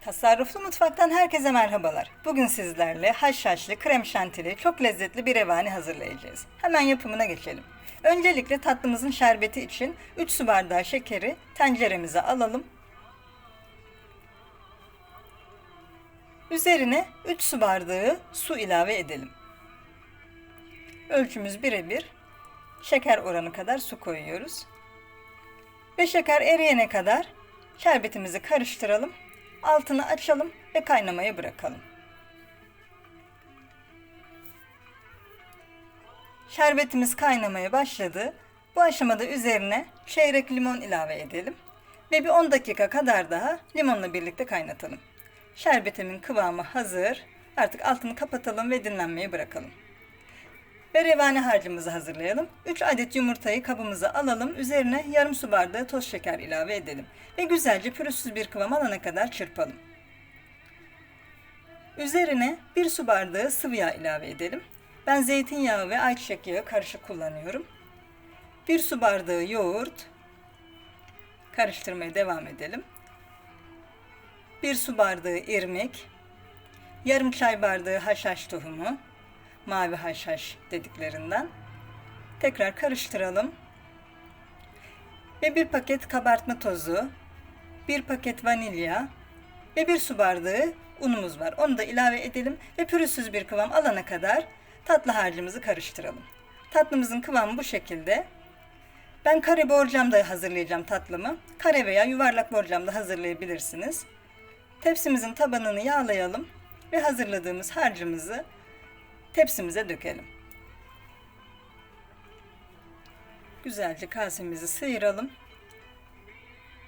Tasarruflu mutfaktan herkese merhabalar. Bugün sizlerle haşhaşlı, krem şantili, çok lezzetli bir revani hazırlayacağız. Hemen yapımına geçelim. Öncelikle tatlımızın şerbeti için 3 su bardağı şekeri tenceremize alalım. Üzerine 3 su bardağı su ilave edelim. Ölçümüz birebir. Şeker oranı kadar su koyuyoruz. Ve şeker eriyene kadar şerbetimizi karıştıralım. Altını açalım ve kaynamaya bırakalım. Şerbetimiz kaynamaya başladı. Bu aşamada üzerine çeyrek limon ilave edelim ve bir 10 dakika kadar daha limonla birlikte kaynatalım. Şerbetimin kıvamı hazır. Artık altını kapatalım ve dinlenmeye bırakalım. Ve revani harcımızı hazırlayalım. 3 adet yumurtayı kabımıza alalım. Üzerine yarım su bardağı toz şeker ilave edelim. Ve güzelce pürüzsüz bir kıvam alana kadar çırpalım. Üzerine 1 su bardağı sıvı yağ ilave edelim. Ben zeytinyağı ve ayçiçek yağı karışık kullanıyorum. 1 su bardağı yoğurt. Karıştırmaya devam edelim. 1 su bardağı irmik. Yarım çay bardağı haşhaş tohumu mavi haşhaş dediklerinden. Tekrar karıştıralım. Ve bir paket kabartma tozu, bir paket vanilya ve bir su bardağı unumuz var. Onu da ilave edelim ve pürüzsüz bir kıvam alana kadar tatlı harcımızı karıştıralım. Tatlımızın kıvamı bu şekilde. Ben kare borcamda hazırlayacağım tatlımı. Kare veya yuvarlak borcamda hazırlayabilirsiniz. Tepsimizin tabanını yağlayalım ve hazırladığımız harcımızı tepsimize dökelim. Güzelce kasemizi sıyıralım.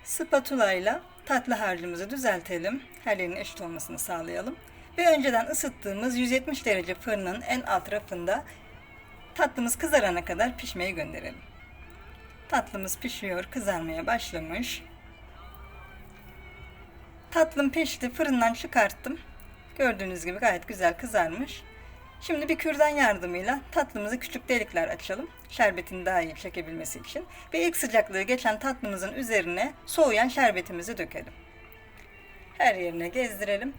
Spatula ile tatlı harcımızı düzeltelim. Her yerinin eşit olmasını sağlayalım. Ve önceden ısıttığımız 170 derece fırının en alt rafında tatlımız kızarana kadar pişmeye gönderelim. Tatlımız pişiyor, kızarmaya başlamış. Tatlım pişti, fırından çıkarttım. Gördüğünüz gibi gayet güzel kızarmış. Şimdi bir kürdan yardımıyla tatlımızı küçük delikler açalım. Şerbetini daha iyi çekebilmesi için. Ve ilk sıcaklığı geçen tatlımızın üzerine soğuyan şerbetimizi dökelim. Her yerine gezdirelim.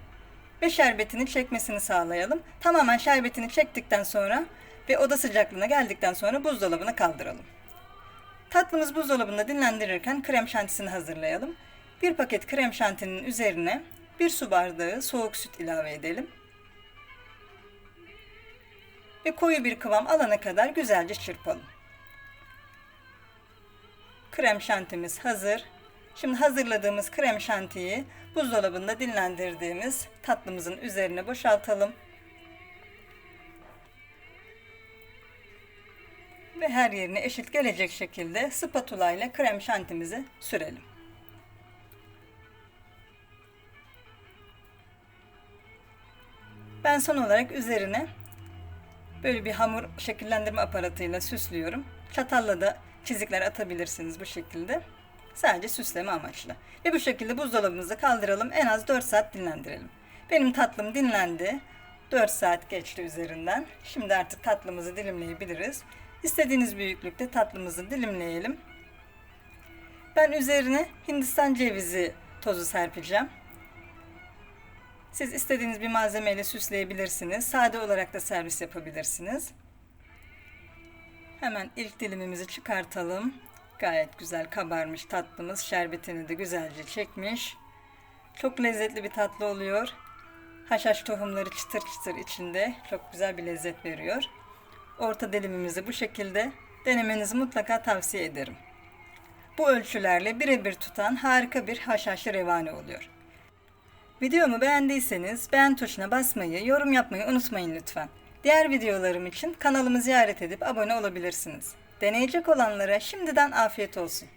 Ve şerbetini çekmesini sağlayalım. Tamamen şerbetini çektikten sonra ve oda sıcaklığına geldikten sonra buzdolabına kaldıralım. Tatlımız buzdolabında dinlendirirken krem şantisini hazırlayalım. Bir paket krem şantinin üzerine bir su bardağı soğuk süt ilave edelim ve koyu bir kıvam alana kadar güzelce çırpalım. Krem şantimiz hazır. Şimdi hazırladığımız krem şantiyi buzdolabında dinlendirdiğimiz tatlımızın üzerine boşaltalım. Ve her yerine eşit gelecek şekilde spatula ile krem şantimizi sürelim. Ben son olarak üzerine Böyle bir hamur şekillendirme aparatıyla süslüyorum. Çatalla da çizikler atabilirsiniz bu şekilde. Sadece süsleme amaçlı. Ve bu şekilde buzdolabımıza kaldıralım. En az 4 saat dinlendirelim. Benim tatlım dinlendi. 4 saat geçti üzerinden. Şimdi artık tatlımızı dilimleyebiliriz. İstediğiniz büyüklükte tatlımızı dilimleyelim. Ben üzerine Hindistan cevizi tozu serpeceğim. Siz istediğiniz bir malzemeyle süsleyebilirsiniz. Sade olarak da servis yapabilirsiniz. Hemen ilk dilimimizi çıkartalım. Gayet güzel kabarmış tatlımız. Şerbetini de güzelce çekmiş. Çok lezzetli bir tatlı oluyor. Haşhaş tohumları çıtır çıtır içinde. Çok güzel bir lezzet veriyor. Orta dilimimizi bu şekilde denemenizi mutlaka tavsiye ederim. Bu ölçülerle birebir tutan harika bir haşhaşlı revani oluyor. Videomu beğendiyseniz beğen tuşuna basmayı, yorum yapmayı unutmayın lütfen. Diğer videolarım için kanalımı ziyaret edip abone olabilirsiniz. Deneyecek olanlara şimdiden afiyet olsun.